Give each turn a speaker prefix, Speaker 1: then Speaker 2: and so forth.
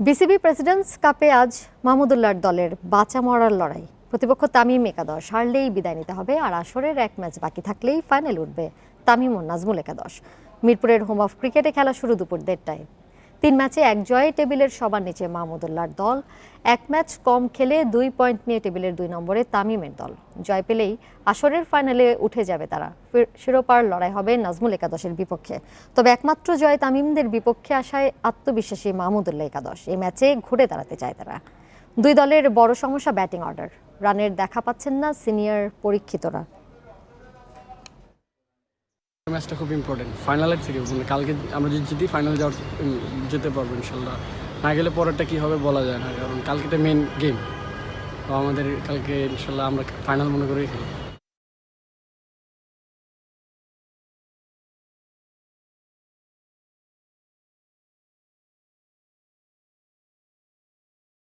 Speaker 1: BCB presidents কাপে আজ মাহমুদুল্লাহর দলের বাঁচা মরার লড়াই। প্রতিপক্ষ তামিম একাদশ, হারলেই বিদায় নিতে হবে, আর আসরের এক ম্যাচ বাকি থাকলেই ফাইনাল উঠবে তামিম ও নাজমুল একাদশ। মিরপুরের হোম অফ ক্রিকেটে খেলা শুরু দুপুর দেড়টায়। তিন ম্যাচে এক জয়ে টেবিলের সবার নিচে মাহমুদুল্লাহর দল। এক ম্যাচ কম খেলে দুই পয়েন্ট নিয়ে টেবিলের দুই নম্বরে তামিমের দল। জয় পেলেই আসরের ফাইনালে উঠে যাবে তারা। শিরোপার লড়াই হবে নাজমুল একাদশের বিপক্ষে। তবে একমাত্র জয় তামিমদের বিপক্ষে আসায় আত্মবিশ্বাসী মাহমুদুল্লাহ একাদশ। এই ম্যাচে ঘুরে দাঁড়াতে চায় তারা। দুই দলের বড় সমস্যা ব্যাটিং অর্ডার। রানের দেখা পাচ্ছেন না সিনিয়র পরীক্ষিতরা।
Speaker 2: ম্যাচটা খুব ইম্পর্টেন্ট ফাইনালের থেকে মানে কালকে আমরা যদি জিতি ফাইনাল যাওয়ার যেতে পারব ইনশাল্লাহ না গেলে পরেরটা কী হবে বলা যায় না, কারণ কালকেটা মেন গেম তো আমাদের কালকে ইনশাল্লাহ আমরা ফাইনাল মনে করেই খেলব।